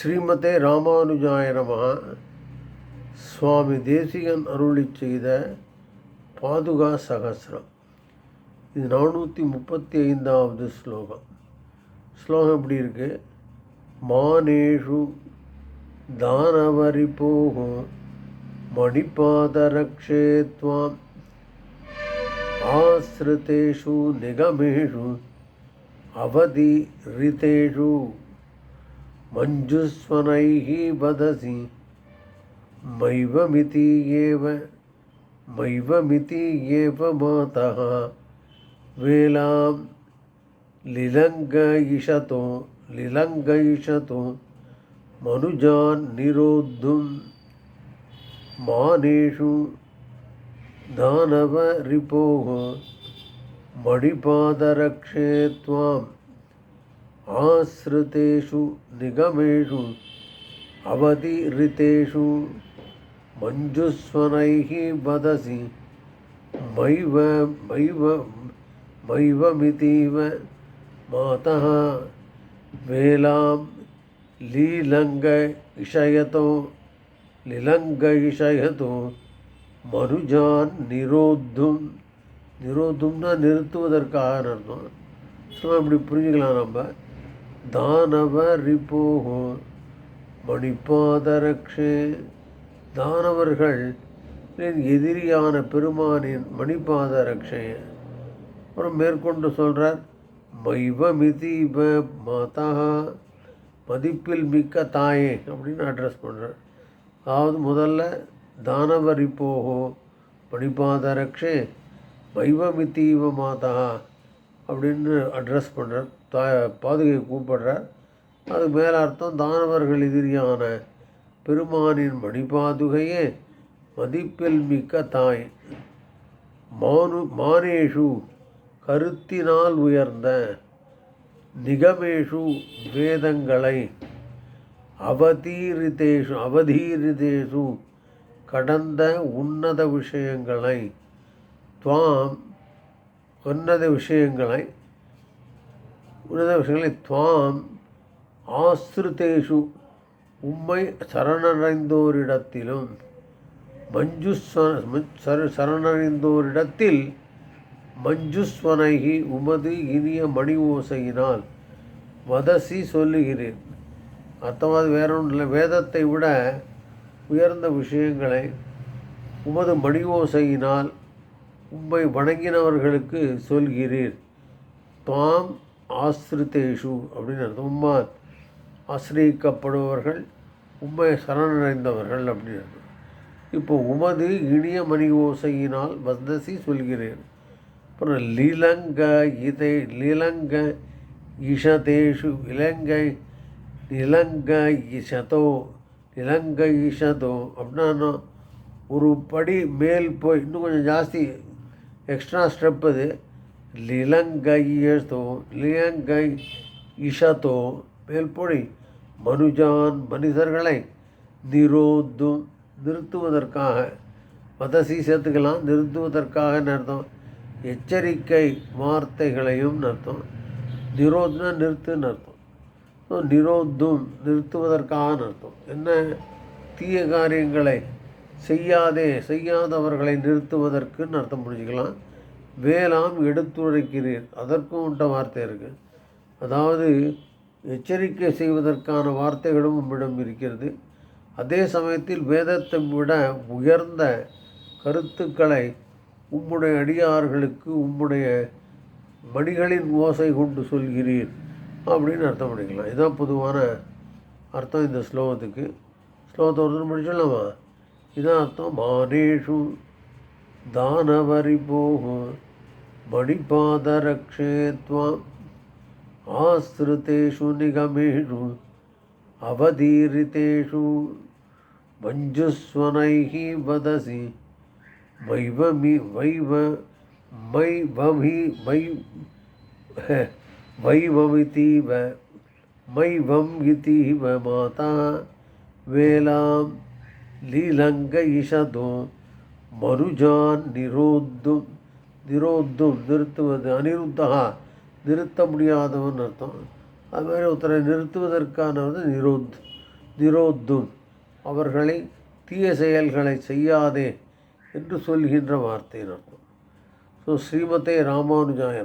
ஸ்ரீமதே ராமானுஜாயனமா சுவாமி தேசிகன் அருளி செய்த பாதுகா சகசிரம். இது நானூற்றி முப்பத்தி ஐந்தாவது ஸ்லோகம். ஸ்லோகம் எப்படி இருக்கு? மானேஷு தானவரி போகும் மணிபாதரக்ஷேத்வாம் ஆசிரித்தேஷு நிகமேஷு அவதி ரிதேஷு मञ्जुस्वनैः वदसि मैवमिति एव मैवमिति एव मातः वेलां लिलङ्गयिषतो लिलङ्गयिषतो मनुजान् निरोद्धुं मानेषु दानवरिपोः मणिपादरक्षे त्वाम् आश्रितेषु निगमेषु अवधिऋतेषु मञ्जुस्वनैः वदसि मैव मैव मैवमितीव मातः वेलां लीलङ्ग इषयतो लिलङ्ग इषयतो மனுஜான் நிரோத்தும் நிரோத்தும்னா நிறுத்துவதற்காக அர்த்தம் ஸோ அப்படி புரிஞ்சுக்கலாம் நம்ம தானவ ரிப்போகோ மணிப்பாதரக்ஷே. தானவர்கள் எதிரியான பெருமானின் மணிப்பாதரக்ஷே. அப்புறம் மேற்கொண்டு சொல்கிறார் மைவமிதி மாதா மதிப்பில் மிக்க தாயே அப்படின்னு அட்ரஸ் பண்ணுறார் அதாவது முதல்ல தானவரி போகோ மணிபாதரக்ஷே மைவமிதீவ மாதா அப்படின்னு அட்ரஸ் பண்ணுறார் தா பாதுகை கூப்பிடுறார் அது மேல அர்த்தம் தானவர்கள் எதிரியான பெருமானின் மணிபாதுகையே மதிப்பில் மிக்க தாய். மானு மானேஷு கருத்தினால் உயர்ந்த நிகமேஷு வேதங்களை அவதீரிதேஷு அவதீரிதேஷு கடந்த உன்னத விஷயங்களை துவாம் உன்னத விஷயங்களை உன்னத விஷயங்களை துவாம். ஆசிரித்தேஷு உம்மை சரணடைந்தோரிடத்திலும் மஞ்சுஸ்வன சரணடைந்தோரிடத்தில் மஞ்சுஸ்வனைகி உமது இனிய மணி ஓசையினால் வதசி சொல்லுகிறேன். அர்த்தமாவது வேற ஒன்றும் இல்லை. வேதத்தை விட உயர்ந்த விஷயங்களை உமது மணி ஓசையினால் உம்மை வணங்கினவர்களுக்கு சொல்கிறீர். தாம் ஆசிரித்தேஷு அப்படின்னு அர்த்தம். உம்மா ஆசிரியக்கப்படுபவர்கள் உம்மை சரணடைந்தவர்கள் அப்படின்னு இப்போ உமது இனிய மணி ஓசையினால் வந்தசி சொல்கிறேன். அப்புறம் லீலங்க இதை லீலங்க இஷதேஷு இலங்கை நிலங்க இஷதோ நிலங்க இஷதோ அப்படின்னா ஒரு படி மேல் போய் இன்னும் கொஞ்சம் ஜாஸ்தி எக்ஸ்ட்ரா ஸ்டெப் அது. லிலங்கையத்தோ லிலங்கை இஷத்தோ மேல்பொழி மனுஜான் மனிதர்களை நிரோத்தும் நிறுத்துவதற்காக மதசி சேர்த்துக்கலாம் நிறுத்துவதற்காக அர்த்தம்? எச்சரிக்கை வார்த்தைகளையும் அர்த்தம்? நிரோத்னா நிறுத்துன்னு அர்த்தம். நிரோத்தும் நிறுத்துவதற்காக அர்த்தம்? என்ன தீய காரியங்களை செய்யாதே செய்யாதவர்களை நிறுத்துவதற்குன்னு அர்த்தம் புரிஞ்சுக்கலாம். வேளாம் எடுத்துரைக்கிறீர். அதற்கும் உண்ட வார்த்தை இருக்குது அதாவது எச்சரிக்கை செய்வதற்கான வார்த்தைகளும் உம்மிடம் இருக்கிறது. அதே சமயத்தில் வேதத்தை விட உயர்ந்த கருத்துக்களை உம்முடைய அடியார்களுக்கு உம்முடைய மணிகளின் ஓசை கொண்டு சொல்கிறீர் அப்படின்னு அர்த்தம் பண்ணிக்கலாம். இதுதான் பொதுவான அர்த்தம் இந்த ஸ்லோகத்துக்கு. ஸ்லோகத்தை ஒருத்தர் முடிச்சிடலாமா? इदात्ममानेषु दानवरिभोः मणिपादरक्षे त्वाम् आश्रितेषु निगमेषु अवधीरितेषु मञ्जुस्वनैः वदसि, वैवमि, वैव मैवमि वै वैवमितीव मैवम् इतीव माता, वेलाम् லீலங்கயிஷதோ மருஜான் நிரோத்தும் நிரோத்தும் நிறுத்துவது அனிருத்தகா நிறுத்த முடியாதவன் அர்த்தம். அதுமாதிரி ஒருத்தரை நிறுத்துவதற்கான நிரோத் நிரோத்தும். அவர்களை தீய செயல்களை செய்யாதே என்று சொல்கின்ற வார்த்தையின் அர்த்தம். ஸோ ஸ்ரீமதே ராமானுஜாய